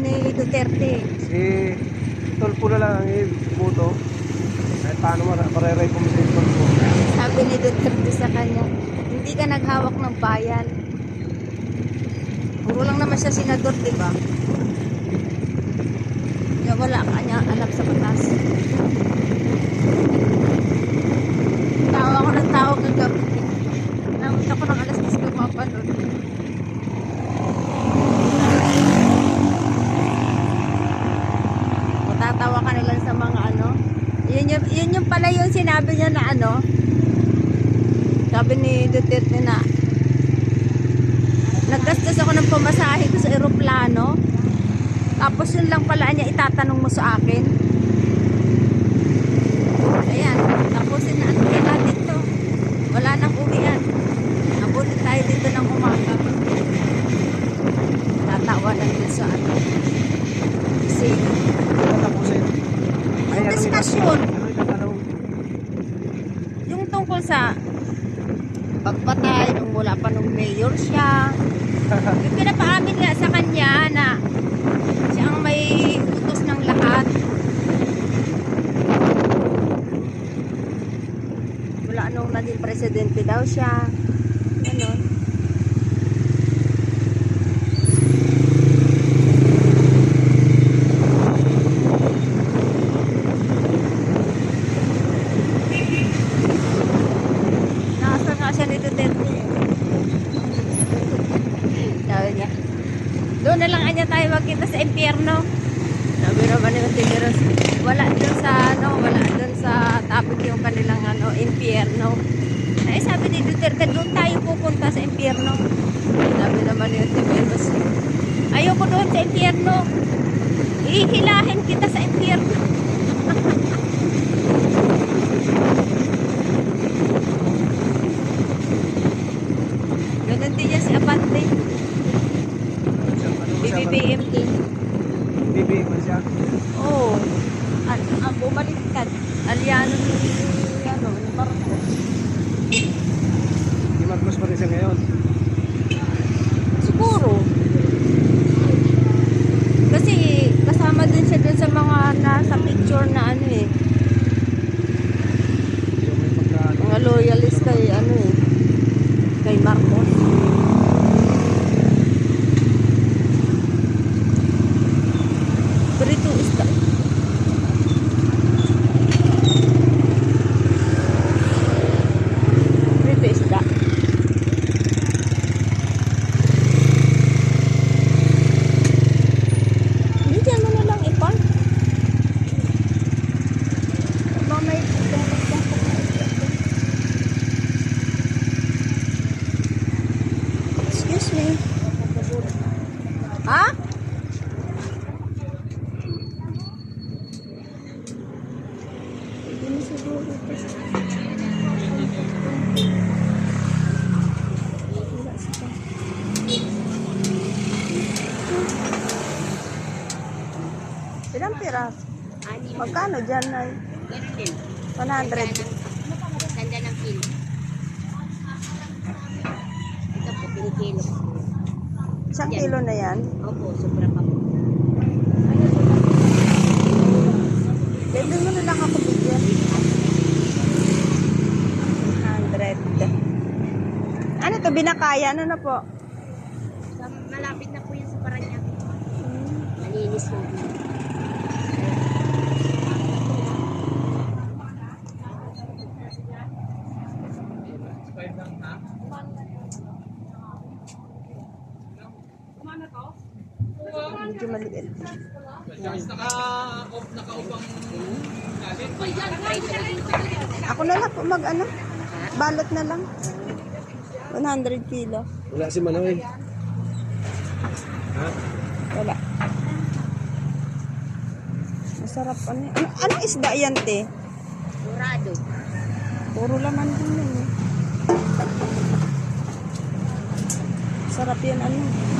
ni Duterte. Si Tulpo na lang ang ibuto. Kahit paano mara- marerecommend si Tulpo. Sabi ni Duterte sa kanya, hindi ka naghawak ng bayan. Puro lang naman siya senador, di ba? Kaya wala kanya alam sa batas. Tawa ako ng tao kagabi. Namunta ko ng alas 10 ko mapanood. Matatawa ka na lang sa mga ano. Yun yung, yun yung pala yung sinabi niya na ano. Sabi ni Duterte na naggastos ako ng pamasahe ko sa eroplano. Tapos yun lang pala niya itatanong mo sa akin. Ayan, tapusin na natin natin to. Wala nang uwian. Nabuti tayo dito ng umaga. Tatawa lang dun sa ano. Kasi Ano tapusin? yung discussion, Ano itatanong? yung tungkol sa pagpatay nung mula pa nung mayor siya. yung pinapaamin nga sa kanya na siya ang may utos ng lahat. Mula nung naging presidente daw siya. Ganon. Nakasal nga siya ni Duterte. Sabi niya, doon na lang anya tayo magkita impyerno. Sabi naman ni Matineros, wala doon sa ano, wala doon sa topic yung kanilang ano, impyerno. Ay sabi ni Duterte, doon tayo pupunta sa impyerno. Sabi naman ni Matineros, ayoko doon sa impyerno. Ihilahin kita sa impyerno. Ganun din yan si. Ano siya? BBBMT. Bibig mo siya. Oo. At ang bumaliktad. Aliano ni ano, ni Marcos. Di Marcos pa rin siya ngayon. Siguro. Kasi kasama din siya dun sa mga nasa picture na ano eh. Yung may pagka... Mga loyalist kay ano eh. Kay Marcos. Prito isda. Prito isda. Hindi dyan mo na lang ipan. Ba may Excuse me. Ha? Hindi mo siguro ito. Wala siya. Piraso? Magkano dyan na? Ganun din. 100. Tanda ng kilo. Ito po, kinikilo. Isang kilo na yan? Opo, sobra pa po. Pwede mo na lang ako bigyan. 100. Ano to? Binakaya? Ano na po? Sa, malapit na po yan sa Paranaque. Malinis na po. Medyo maliit. Ako na lang po mag ano? Balot na lang. 100 kilo. Wala si Manuel. Ha? Wala. Masarap ano yan? Ano, anong isda yan, te? Dorado. Puro laman din yun eh. Sarap yan ano?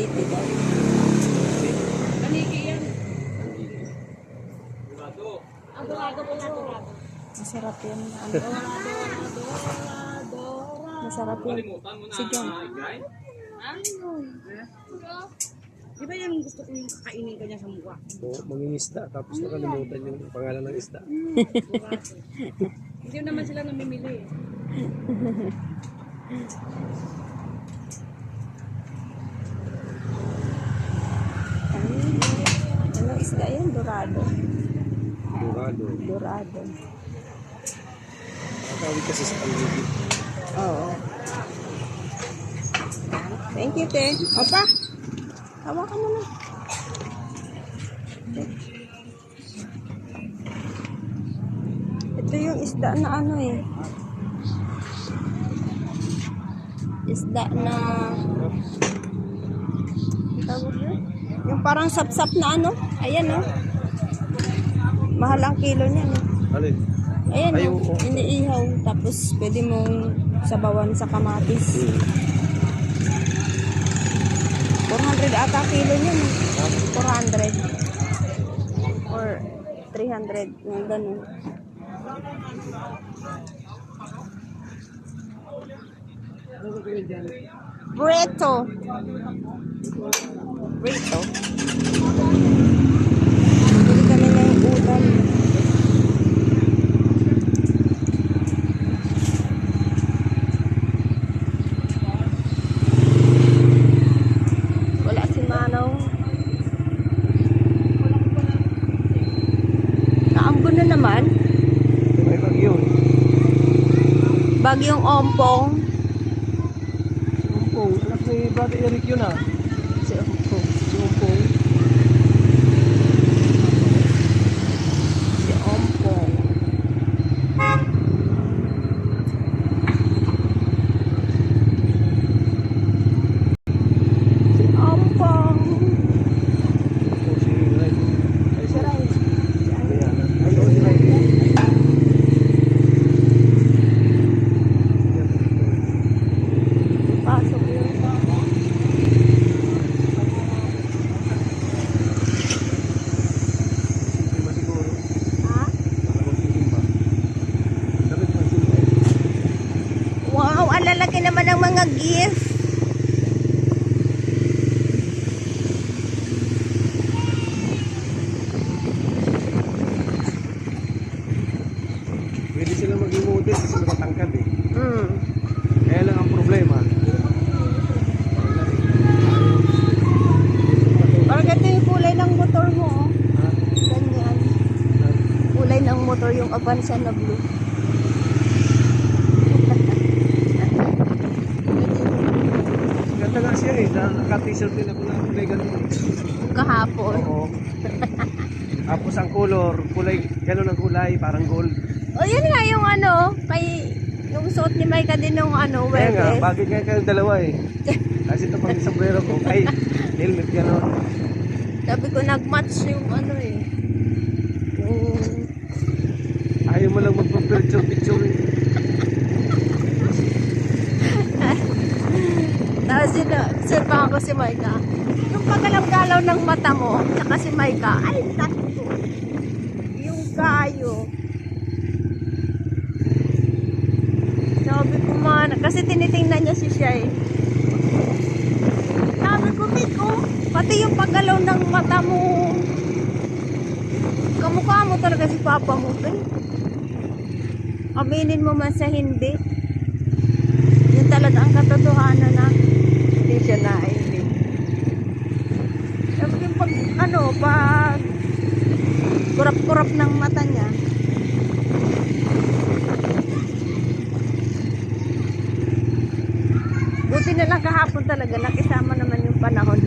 280 daw. Masarap yun. Ano? Masarap yun. Sige. Di ba yan gusto ko yung kakainin ka niya sa mukha? Oo, mangingisda. Tapos nakalimutan yung pangalan ng isda. Hindi naman sila namimili. Ano, ano isda yan? Dorado. Dorado. Dorado. Nakawin kasi sa paligid. Oo. Thank you, te. Opa. Hawakan mo na. Ito yung isda na ano eh. Isda na... Yung parang sapsap na ano. Ayan oh. Mahal ang kilo niya. No? Alin? Ayan Ay, oh. oo. Iniihaw. Tapos pwede mong sabawan sa kamatis. 400 ata kilo niya. No? 400. Or 300. Yung ganun. Bili kami ng ulam. Wala si Manong. Naambon na naman. Bagyong Ompong. Ni Brother Eric yun ah. Si Ompong. Si Umpong. Si Ompong. Si Ompong. O si Ray. Ay, Si Ray. Ayan. Ay, oo, si Ray. Pasok yun. Lima siguro. Ha? Nakapagsisimba. Dapat magsimba eh. Wow, ang lalaki naman ng mga gift. Pwede sila maging model kasi matatangkad eh. Mm. Kaya lang ang problema. Parang ganito yung kulay ng motor mo. oh. Ganyan. Kulay ng motor yung Avanza na blue. Ganda nga siya eh. Na- Naka-t-shirt din ako na kulay ganun. Kahapon. Oo. Tapos ang color, kulay, ganun ang kulay, parang gold. O yun nga yung ano, kay yung suot ni Micah din ng ano, Kaya nga, Webes. bakit nga kayong dalawa eh. Kasi ito pang sombrero ko, ay, helmet gano'n. Sabi ko nag-match yung ano eh. Yung Ayaw mo lang magpa-picture-picture eh. Tapos yun na, sirpahan ko si Maika. Yung pagalaw-galaw ng mata mo, tsaka si Maika, ay, naku. Yung kayo. Sabi ko man, kasi tinitingnan niya si Shai. Sabi ko, Miko, pati yung paggalaw ng mata mo, kamukha mo talaga si Papa mo, eh. Aminin mo man sa hindi. Yun talaga ang katotohanan na hindi siya nainig. Sabi yung pag, ano, pag kurap-kurap ng mata niya. Buti na lang kahapon talaga, nakisama naman yung panahon,